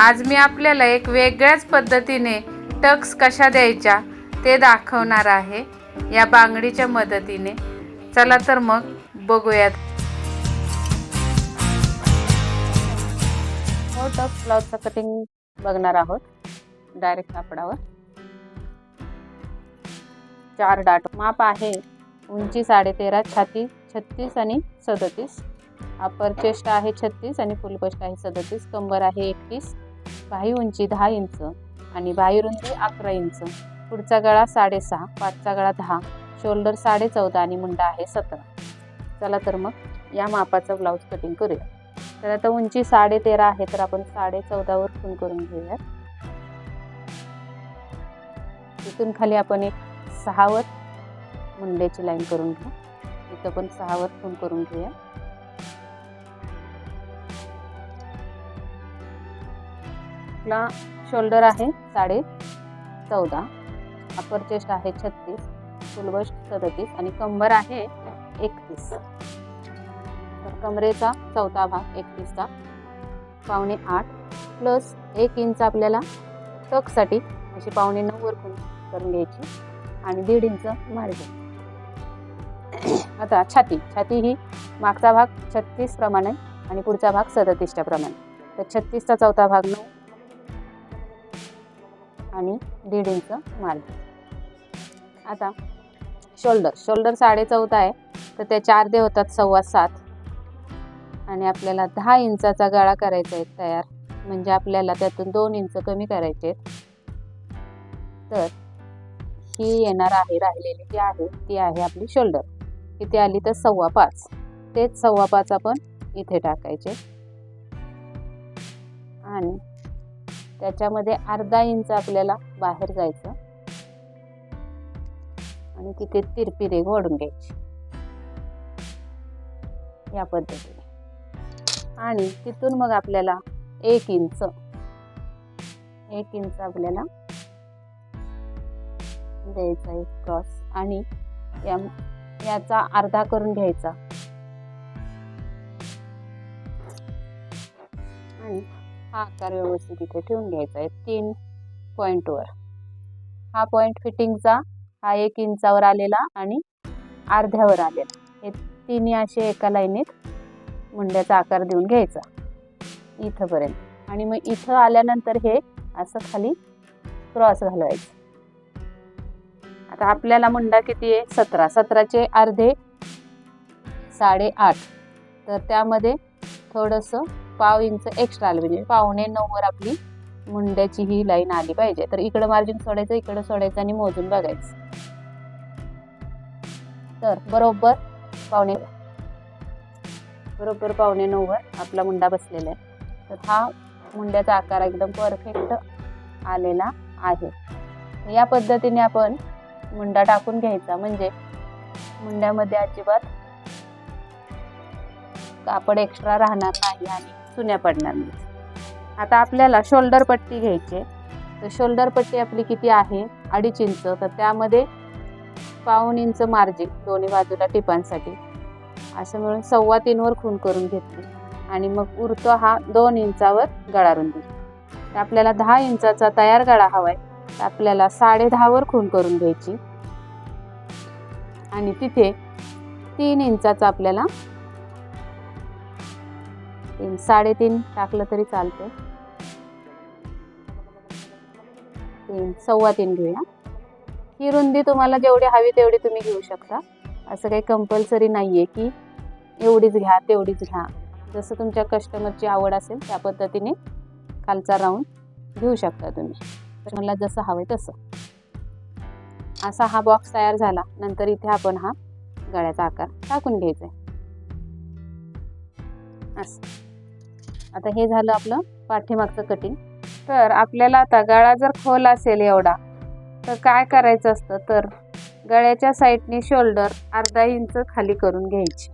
आज मी आपल्याला एक वेगळ्याच पद्धतीने टक्स कशा द्यायच्या ते दाखवणार आहे. या बांगडीच्या मदतीने. चला तर मग बघूयात. हो टक्स ब्लाउजचं कटिंग बघणार आहोत. डायरेक्ट कापडावर. चार डाट. माप आहे उंची साडेतेरा छाती छत्तीस आणि सदतीस. अपर चेस्ट आहे छत्तीस आणि फुल चेस्ट आहे सदतीस. कंबर आहे एकतीस. बाही उंची दहा इंच आणि बाही रुंदी अकरा इंच. पुढचा गळा साडेसहा पाचचा गळा दहा शोल्डर साडे चौदा आणि मुंडा आहे सतरा. चला तर मग या मापाचं ब्लाऊज कटिंग करूया. तर आता उंची साडे तेरा आहे तर आपण साडे चौदावर खून करून घेऊयात. तिथून खाली आपण एक सहावर मुंड्याची लाईन करून घेऊ. इथं पण सहावर खून करून घेऊया. आपला शोल्डर आहे साडे चौदा. अपर चेस्ट आहे छत्तीस. फुलबस्ट सदतीस आणि कंबर आहे एकतीस. तर कमरेचा चौथा भाग एकतीसचा. पावणे आठ प्लस एक इंच आपल्याला टकसाठी अशी पावणे नऊवर खूण करून घ्यायची आणि दीड इंच मार्जिन आता छाती. छाती ही मागचा भाग छत्तीस प्रमाणे आणि पुढचा भाग सदतीसच्या प्रमाणे. तर छत्तीसचा चौथा भाग नऊ आणि दीड इंच मार्जिन आता शोल्डर शोल्डर साडे चौदा आहे तर त्याचे अर्धे होतात सव्वा सात. आणि आपल्याला दहा इंचाचा गळा करायचा आहे तयार म्हणजे आपल्याला त्यातून दोन इंच कमी करायचे तर ही येणार आहे राहिलेली जी आहे ती आहे आपली शोल्डर. इथे आली तर सव्वा पाच. तेच सव्वा पाच आपण इथे टाकायचे. आणि त्याच्यामध्ये अर्धा इंच आपल्याला बाहेर जायचं. आणि तिथे तिरपी रेघ ओढून घ्यायची. या पद्धतीने. आणि तिथून मग आपल्याला एक इंच एक इंच आपल्याला द्यायचा एक क्रॉस आणि या याचा अर्धा करून घ्यायचा. हा आकार व्यवस्थित इथे ठेवून घ्यायचा आहे. तीन पॉईंटवर हा पॉईंट फिटिंगचा हा एक इंचावर आलेला आणि अर्ध्यावर आलेला. हे तिन्ही असे एका लाईनीत मुंड्याचा आकार देऊन घ्यायचा. इथंपर्यंत. आणि मग इथं आल्यानंतर हे असं खाली क्रॉस घालवायचं. आता आपल्याला मुंडा किती आहे? सतरा. सतराचे अर्धे साडेआठ. तर त्यामध्ये थोडंसं पाव इंच एक्स्ट्रा आलं म्हणजे पावणे नऊवर आपली मुंड्याची ही लाईन आली पाहिजे. तर इकडं मार्जिन सोडायचं इकडं सोडायचं आणि मोजून बघायचं. तर बरोबर पावणे बरोबर पावणे नऊवर आपला मुंडा बसलेला आहे. तर हा मुंड्याचा आकार एकदम परफेक्ट आलेला आहे. या पद्धतीने आपण मुंडा टाकून घ्यायचा. म्हणजे मुंड्यामध्ये अजिबात कापड एक्स्ट्रा राहणार नाही आणि चुन्या पडणार नाहीत. आता आपल्याला शोल्डर पट्टी घ्यायची आहे. तर शोल्डर पट्टी आपली किती आहे? अडीच इंच. तर त्यामध्ये पाऊण इंच मार्जिन दोन्ही बाजूला टिपांसाठी. असं म्हणून सव्वा तीनवर खून करून घेतली. आणि मग उरतो हा दोन इंचावर गळा रुंदी तर आपल्याला दहा इंचाचा तयार गळा हवा आहे तर आपल्याला साडे दहावर खून करून घ्यायची. आणि तिथे तीन इंचाचा आपल्याला तीन साडेतीन टाकलं तरी चालतं तीन सव्वा तीन घेऊया. ही रुंदी तुम्हाला जेवढी हवी तेवढी तुम्ही घेऊ शकता. असं काही कंपल्सरी नाही आहे की एवढीच घ्या तेवढीच घ्या. जसं तुमच्या कस्टमरची आवड असेल त्या पद्धतीने खालचा राऊंड घेऊ शकता तुम्ही. मला जसं हवं आहे तसं. असा हा बॉक्स तयार झाला. नंतर इथे आपण हा गळ्याचा आकार टाकून घ्यायचा आहे असं. आता हे झालं आपलं पाठीमागचं कटिंग तर आपल्याला आता गळा जर खोल असेल एवढा तर काय करायचं असतं? तर गळ्याच्या साईडने शोल्डर अर्धा इंच खाली करून घ्यायची.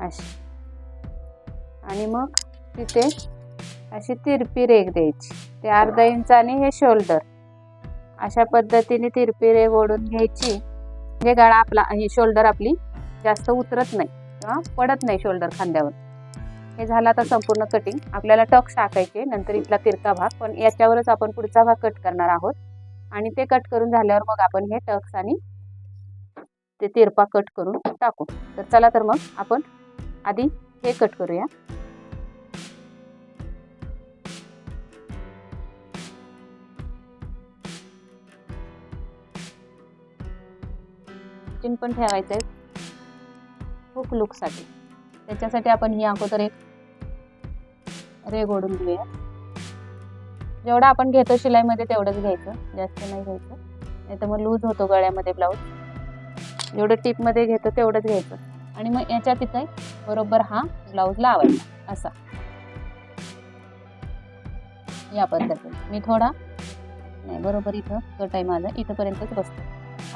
अशी. आणि मग तिथे अशी तिरपी रेग द्यायची. ते अर्धा इंच आणि हे शोल्डर अशा पद्धतीने तिरपी रेग ओढून घ्यायची. म्हणजे गळा आपला हे शोल्डर आपली जास्त उतरत नाही. किंवा पडत नाही शोल्डर खांद्यावर. हे झालं आता संपूर्ण कटिंग आपल्याला टक्स टाकायचे नंतर इथला तिरका भाग. पण याच्यावरच आपण पुढचा भाग कट करणार आहोत. आणि ते कट करून झाल्यावर मग आपण हे टक्स आणि ते तिरपा कट करून टाकू. तर चला तर मग आपण आधी हे कट करूया. पण ठेवायचं आहे हुक लुकसाठी त्याच्यासाठी आपण ही अगोदर एक रेग ओढून घेऊया. जेवढा आपण घेतो शिलाईमध्ये तेवढंच घ्यायचं. जास्त नाही घ्यायचं. नाही तर मग लूज होतो गळ्यामध्ये ब्लाऊज. जेवढं टिपमध्ये घेतो तेवढंच घ्यायचं. आणि मग याच्या तिथे बरोबर हा ब्लाऊज लावायचा. असा. या पद्धतीने. मी थोडा नाही बरोबर इथं तो टाईम माझा. इथंपर्यंतच बसतो.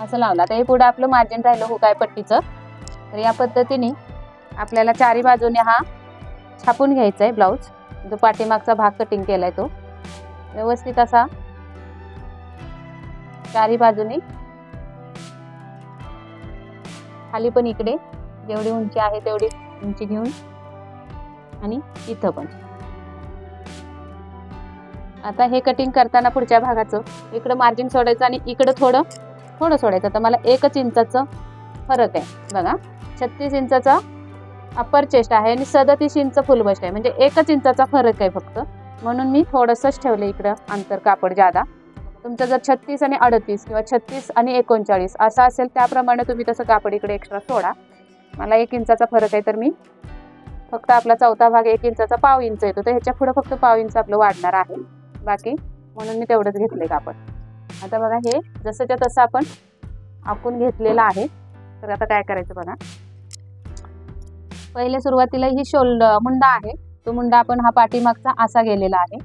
असं लावलं. आता हे पुढं आपलं मार्जिन राहिलं हो काय पट्टीचं? तर या पद्धतीने आपल्याला चारी बाजूने हा छापून घ्यायचा आहे ब्लाऊज. जो पाठीमागचा भाग कटिंग केला आहे तो. व्यवस्थित असा चारी बाजूने. खाली पण इकडे. जेवढी उंची आहे तेवढी उंची घेऊन आणि इथं पण. आता हे कटिंग करताना पुढच्या भागाचं. इकडं मार्जिन सोडायचं आणि इकडं थोडं थोडं सोडायचं. तर मला एकच इंचाचं फरक आहे. बघा छत्तीस इंचाचा अप्पर चेस्ट आहे आणि सदतीस इंच फुल बस्ट आहे. म्हणजे एकच इंचाचा फरक आहे फक्त. म्हणून मी थोडंसंच ठेवलं इकडं अंतर कापड जादा. तुमचं जर छत्तीस आणि अडतीस किंवा छत्तीस आणि एकोणचाळीस असं असेल त्याप्रमाणे तुम्ही तसं कापड इकडे एक्स्ट्रा सोडा. मला एक इंचाचा फरक आहे तर मी फक्त आपला चौथा भाग एक इंचाचा पाव इंच येतो. तर ह्याच्या पुढं फक्त पाव इंच आपलं वाढणार आहे. बाकी म्हणून मी तेवढंच घेतले कापड. आता बघा हे जसंच्या तसं आपण आखून घेतलेलं आहे. तर आता काय करायचं बघा. पहिले सुरुवातीला ही शोल्ड मुंडा आहे. तो मुंडा आपण हा पाठीमागचा असा गेलेला आहे.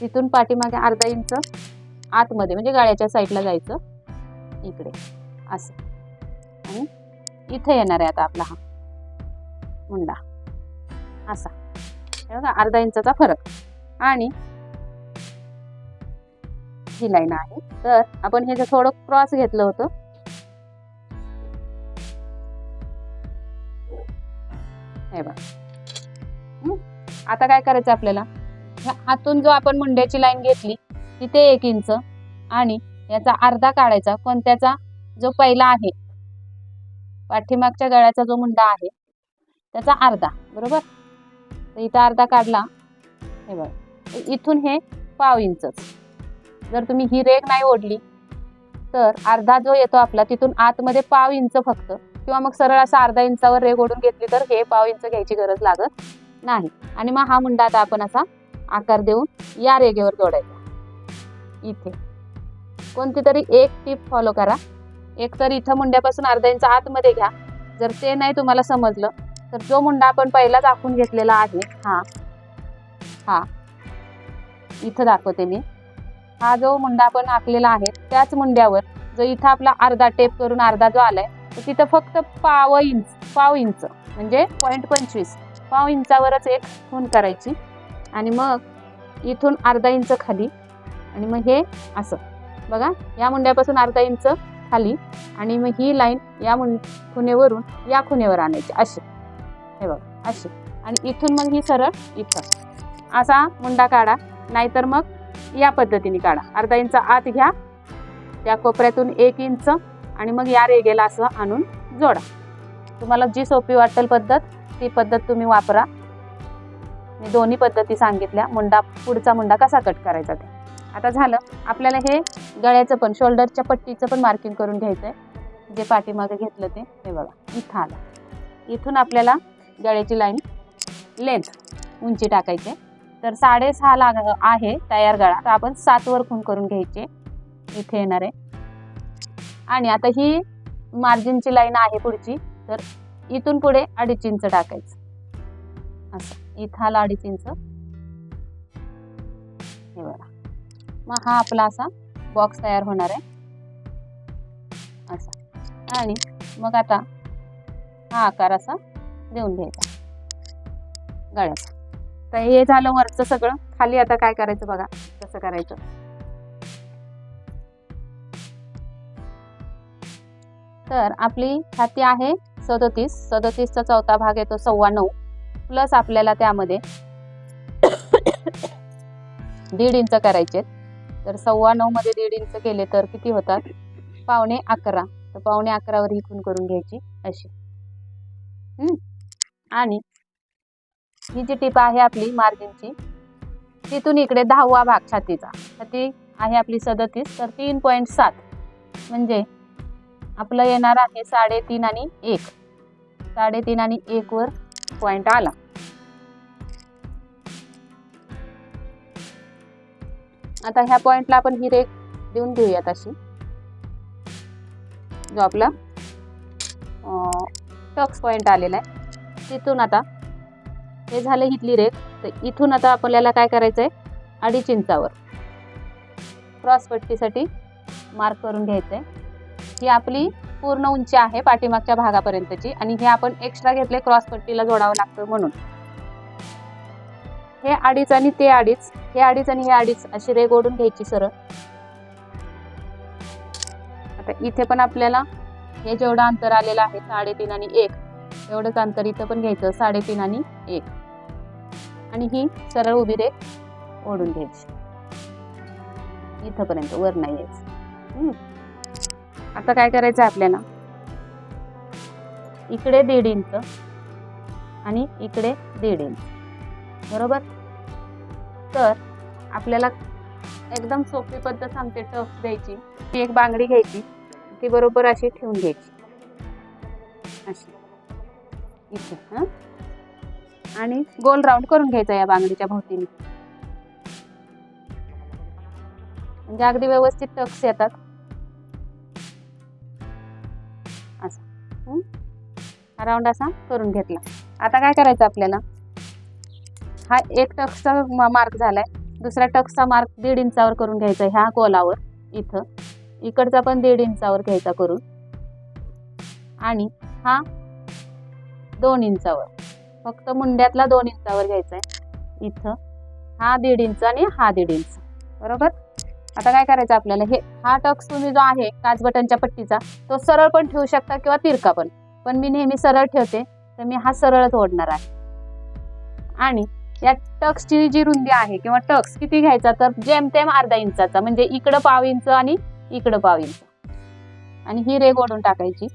तिथून पाठीमागे अर्धा इंच आतमध्ये म्हणजे गाळ्याच्या साईडला जायचं. इकडे असं. आणि इथे येणार आहे आता आपला हा मुंडा. असा. हे बघा अर्धा इंचाचा फरक. आणि ही लाईन आहे. तर आपण हे जे थोडं क्रॉस घेतलं होतं हे आता काय करायचं आपल्याला? आतून जो आपण मुंड्याची लाईन घेतली तिथे एक इंच आणि याचा अर्धा काढायचा. पण त्याचा जो पहिला आहे पाठीमागच्या गळ्याचा जो मुंडा आहे त्याचा अर्धा. बरोबर? तर इथं अर्धा काढला. हे बघ. इथून हे पाव इंच जर तुम्ही ही रेग नाही ओढली तर अर्धा जो येतो आपला तिथून आतमध्ये पाव इंच फक्त. किंवा मग सरळ असा अर्धा इंचावर रेग ओढून घेतली तर हे पाव इंच घ्यायची गरज लागत नाही. आणि मग हा मुंडा आता आपण असा आकार देऊन या रेगेवर जोडायचा. इथे. कोणती तरी एक टीप फॉलो करा. एक तर इथं मुंड्यापासून अर्धा इंच आतमध्ये घ्या. जर ते नाही तुम्हाला समजलं तर जो मुंडा आपण पहिलाच आखून घेतलेला आहे हा हा इथं दाखवते मी. हा जो मुंडा आपण आखलेला आहे त्याच मुंड्यावर जो इथं आपला अर्धा टेप करून अर्धा जो आलाय तर तिथं फक्त पाव इंच पाव इंच म्हणजे पॉईंट पंचवीस. पाव इंचावरच एक खून करायची. आणि मग इथून अर्धा इंच खाली. आणि मग हे असं. बघा या मुंड्यापासून अर्धा इंच खाली. आणि मग ही लाईन या मुं खुनेवरून या खुनेवर आणायची. अशी. हे बघा अशी. आणि इथून मग ही सरळ इथं. असा मुंडा काढा. नाहीतर मग या पद्धतीने काढा. अर्धा इंच आत घ्या. त्या कोपऱ्यातून एक इंच आणि मग या रेगेला असं आणून जोडा. तुम्हाला जी सोपी वाटेल पद्धत ती पद्धत तुम्ही वापरा. मी दोन्ही पद्धती सांगितल्या. मुंडा पुढचा मुंडा कसा कट करायचा ते. आता झालं. आपल्याला हे गळ्याचं पण शोल्डरच्या पट्टीचं पण मार्किंग करून घ्यायचं आहे जे पाठीमागे घेतलं ते हे बघा. इथं आलं. इथून आपल्याला गळ्याची लाईन लेंथ उंची टाकायची तर साडेसहा लाग आहे तयार गळा. तर आपण सातवर खून करून घ्यायचे. इथे येणार आहे. आणि आता ही मार्जिनची लाईन आहे पुढची. तर इथून पुढे अडीच इंच टाकायचं. असं. इथं आला अडीच इंच. हे बघा. मग हा आपला असा बॉक्स तयार होणार आहे. असा. आणि मग आता हा आकार असा देऊन घ्यायचा. गळ्याचा. तर हे झालं वरचं सगळं. खाली आता काय करायचं बघा? कसं करायचं? तर आपली छाती आहे सदतीस. सदतीसचा चौथा भाग येतो सव्वा नऊ प्लस आपल्याला त्यामध्ये दीड इंच करायचे. तर सव्वा नऊ मध्ये दीड इंच केले तर किती होतात? पावणे अकरा. तर पावणे अकरावर इथून करून घ्यायची अशी. आणि ही जी टीप आहे आपली मार्जिनची तिथून इकडे दहावा भाग छातीचा. छाती आहे आपली सदतीस. तर तीन पॉईंट सात. म्हणजे आपलं येणार आहे साडेतीन आणि एक. साडेतीन आणि एक वर पॉईंट आला. आता ह्या पॉइंटला आपण ही रेख देऊन घेऊयात अशी. जो आपला टक्स पॉइंट आलेला आहे तिथून आता हे झालं इथली रेख. तर इथून आता आपल्याला काय करायचं आहे अडीच इंचावर. क्रॉस पट्टीसाठी मार्क करून घ्यायचं आहे ही आपली पूर्ण उंची आहे पाठीमागच्या भागापर्यंतची. आणि हे आपण एक्स्ट्रा घेतले क्रॉस पट्टीला जोडावं लागतं म्हणून. हे अडीच आणि ते अडीच. हे अडीच आणि हे अडीच अशी रेग ओढून घ्यायची सरळ. आता इथे पण आपल्याला हे जेवढं अंतर आलेलं आहे साडेतीन आणि एक एवढंच अंतर इथं पण घ्यायचं साडेतीन आणि एक. आणि ही सरळ उभी रेख ओढून घ्यायची. इथंपर्यंत वर नाही यायचं. आता काय करायचं आहे आपल्याला? इकडे दीड इंच आणि इकडे दीड इंच. बरोबर? तर आपल्याला एकदम सोपी पद्धत सांगते टफ द्यायची. ती एक बांगडी घ्यायची ती बरोबर अशी ठेवून घ्यायची. अशी. इथे हां? आणि गोल राऊंड करून घ्यायचा या बांगडीच्या भोवतीने. म्हणजे अगदी व्यवस्थित टक्स येतात. हा राऊंड असा करून घेतला. आता काय करायचं आपल्याला? हा एक टक्सचा मार्क झालाय. दुसऱ्या टक्सचा मार्क दीड इंचावर करून घ्यायचा ह्या गोलावर इथं. इकडचा पण दीड इंचावर घ्यायचा करून. आणि हा दोन इंचावर. फक्त मुंड्यातला दोन इंचावर घ्यायचा आहे इथं हा दीड इंच आणि हा दीड इंच. बरोबर? आता काय करायचं आपल्याला? हे हा टक्स तुम्ही जो आहे काच बटनच्या पट्टीचा तो सरळ पण ठेवू शकता किंवा तिरका पण. पण मी नेहमी सरळ ठेवते तर मी हा सरळच ओढणार आहे. आणि या टक्सची जी रुंदी आहे किंवा टक्स किती घ्यायचा तर जेमतेम अर्धा इंचाचा म्हणजे इकडं पाव इंच आणि इकडं पाव इंच. आणि ही रेग ओढून टाकायची.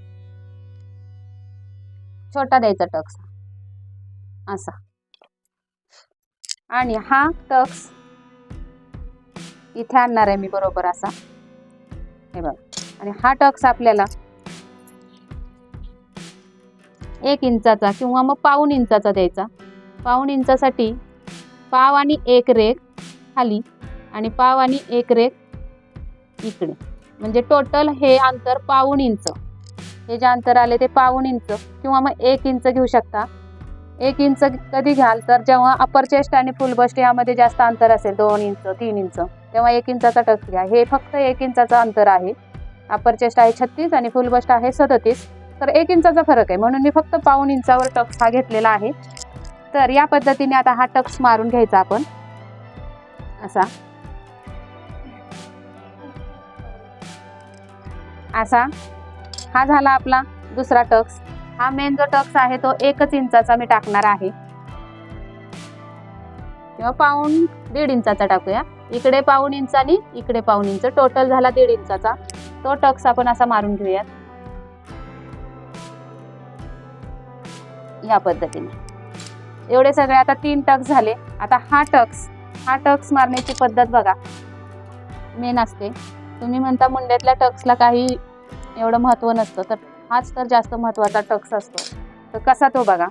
छोटा द्यायचा टक्स. असा. आणि हा टक्स इथे आणणार आहे मी बरोबर असा. हे बघ. आणि हा टक्स आपल्याला एक इंचाचा किंवा मग पाऊण इंचाचा द्यायचा. पाऊण इंचासाठी पाव आणि एक रेख खाली आणि पाव आणि एक रेख इकडे. म्हणजे टोटल हे अंतर पाऊण इंच. हे जे अंतर आले ते पाऊण इंच किंवा मग एक इंच घेऊ शकता. एक इंच कधी घ्याल तर जेव्हा अपर चेस्ट आणि फुल बस्ट यामध्ये जास्त अंतर असेल दोन इंच तीन इंच तेव्हा एक इंचाचा टक्स घ्या. हे फक्त एक इंचाचं अंतर आहे. अपर चेस्ट आहे छत्तीस आणि फुल बस्ट आहे सदतीस. तर एक इंचाचा फरक आहे. म्हणून मी फक्त पाऊण इंचावर टक्स हा घेतलेला आहे. तर या पद्धतीने आता हा टक्स मारून घ्यायचा आपण. असा. असा. हा झाला आपला दुसरा टक्स हा मेन जो टक्स आहे तो एकच इंचाचा मी टाकणार आहे. किंवा पाऊन दीड इंचाचा टाकूया. इकडे पाऊन इंच आणि इकडे पाऊण इंच. टोटल झाला दीड इंचाचा. तो टक्स आपण असा मारून घेऊयात. या पद्धतीने. एवढे सगळे आता तीन टक्स झाले. आता हा टक्स हा टक्स मारण्याची पद्धत बघा. मेन असते. तुम्ही म्हणता मुंड्यातल्या टक्सला काही एवढं महत्त्व नसतं तर हाच तर जास्त महत्त्वाचा टक्स असतो. तर कसा तो बघा.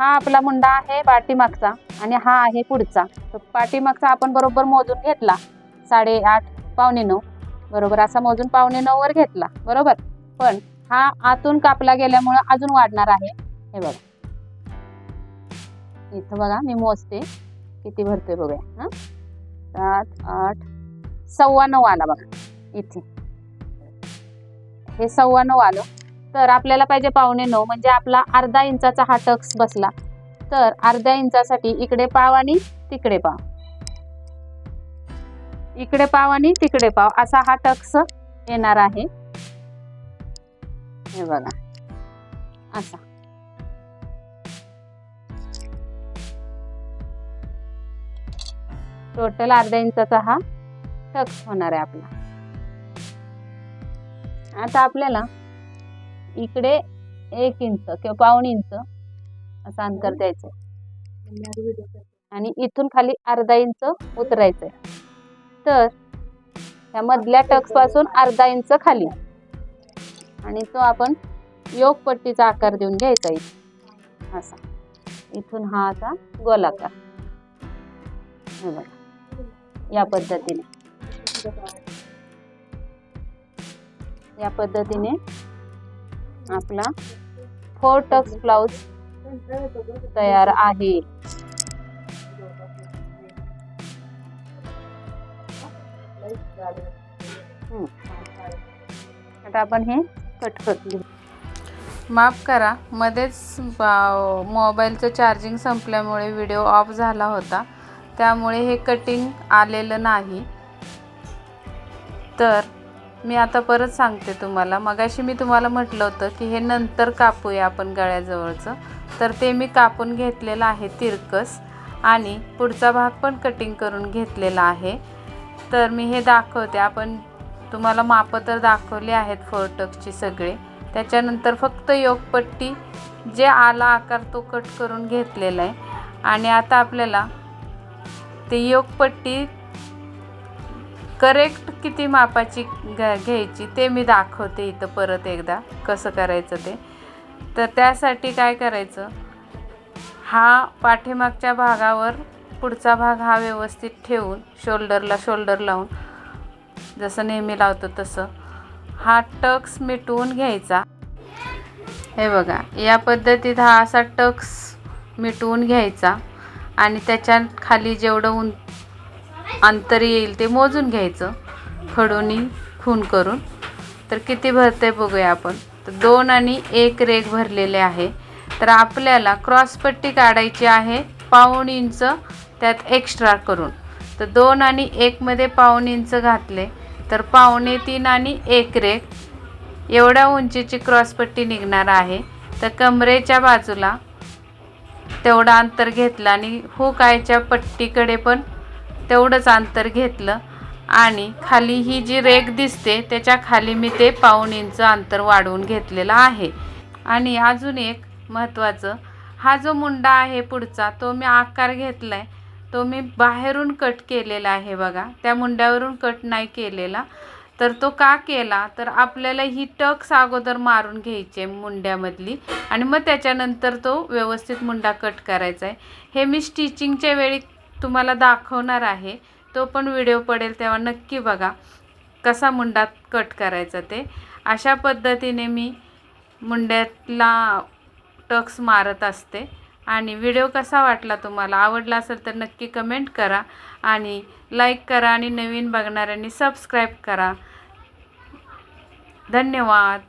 हा आपला मुंडा आहे पाठीमागचा आणि हा आहे पुढचा. तर पाठीमागचा आपण बरोबर मोजून घेतला. साडेआठ पावणे नऊ. बरोबर असा मोजून पावणे नऊवर घेतला. बरोबर? पण हा आतून कापला गेल्यामुळं अजून वाढणार आहे. हे बघा. इथं बघा मी मोजते. किती भरते बघूया. हां? सात आठ सव्वा नऊ आला बघा. इथे. हे सव्वा नऊ आलं. तर आपल्याला पाहिजे पावणे नऊ म्हणजे आपला अर्धा इंचाचा हा टक्स बसला. तर अर्ध्या इंचासाठी इकडे पाव आणि तिकडे पाव. इकडे पाव आणि तिकडे पाव. असा हा टक्स येणार आहे. हे बघा. असा. टोटल अर्धा इंचाचा हा टक्स होणार आहे आपला. आता आपल्याला इकडे एक इंच किंवा पाऊण इंच असं अंतर द्यायचं आणि इथून खाली अर्धा इंच उतरायचंय. तर ह्या मधल्या टक्सपासून अर्धा इंच खाली. आणि तो आपण योग पट्टीचा आकार देऊन घ्यायचा इथे. असा. इथून हा असा गोलाकार. हे बघा. या पद्धतीने. या पद्धतीने आपला फोर टक्स ब्लाउज तयार आहे. आता आपण हे कट करून माफ करा मध्येच मोबाईलचं चार्जिंग संपल्यामुळे व्हिडिओ ऑफ झाला होता. त्यामुळे हे कटिंग आलेलं नाही. तर मी आता परत सांगते तुम्हाला. मगाशी मी तुम्हाला म्हटलं होतं की हे नंतर कापूया आपण गळ्याजवळचं. तर ते मी कापून घेतलेलं आहे तिरकस आणि पुढचा भाग पण कटिंग करून घेतलेला आहे. तर मी हे दाखवते. आपण तुम्हाला मापं तर दाखवली आहेत फोरटकची सगळे. त्याच्यानंतर फक्त योगपट्टी जे आला आकार तो कट करून घेतलेला आहे. आणि आता आपल्याला ते योगपट्टी करेक्ट किती मापाची घ्या घ्यायची ते मी दाखवते इथं परत एकदा कसं करायचं ते. तर त्यासाठी काय करायचं? हा पाठीमागच्या भागावर पुढचा भाग हा व्यवस्थित ठेवून शोल्डरला शोल्डर लावून जसं नेहमी लावतो तसं हा टक्स मिटवून घ्यायचा. हे बघा या पद्धतीत हा असा टक्स मिटवून घ्यायचा. आणि त्याच्याखाली जेवढं उं अंतर येईल ते मोजून घ्यायचं. खडूनी खून करून. तर किती भरते बघूया आपण. तर दोन आणि एक रेग भरलेले आहे. तर आपल्याला क्रॉसपट्टी काढायची आहे पाऊण इंच त्यात एक्स्ट्रा करून. तर दोन आणि एकमध्ये पाऊण इंच घातले. तर पावणे तीन आणि एक रेग एवढ्या उंचीची क्रॉसपट्टी निघणार आहे. तर कमरेच्या बाजूला तेवढं अंतर घेतलं आणि हुक आयच्या पट्टीकडे पण तेवढंच अंतर घेतलं. आणि खाली ही जी रेग दिसते त्याच्याखाली मी ते पाऊण इंच अंतर वाढवून घेतलेलं आहे. आणि अजून एक महत्त्वाचं हा जो मुंडा आहे पुढचा तो मी आकार घेतला आहे तो मी बाहेरून कट केलेला आहे बघा. त्या मुंड्यावरून कट नाही केलेला. तर तो का केला? तर आपल्याला ही टक्स अगोदर मारून घ्यायची आहे मुंड्यामधली आणि मग त्याच्यानंतर तो व्यवस्थित मुंडा कट करायचा आहे. हे मी स्टिचिंगच्या वेळी तुम्हाला दाखवणार आहे. तो पण व्हिडिओ पडेल तेव्हा नक्की बघा कसा मुंडा कट करायचा ते. अशा पद्धतीने मी मुंड्यातला टक्स मारत असते. आणि व्हिडिओ कसा वाटला तुम्हाला आवडला असेल तर नक्की कमेंट करा आणि लाईक करा आणि नवीन बघणाऱ्यांनी सबस्क्राईब करा. धन्यवाद.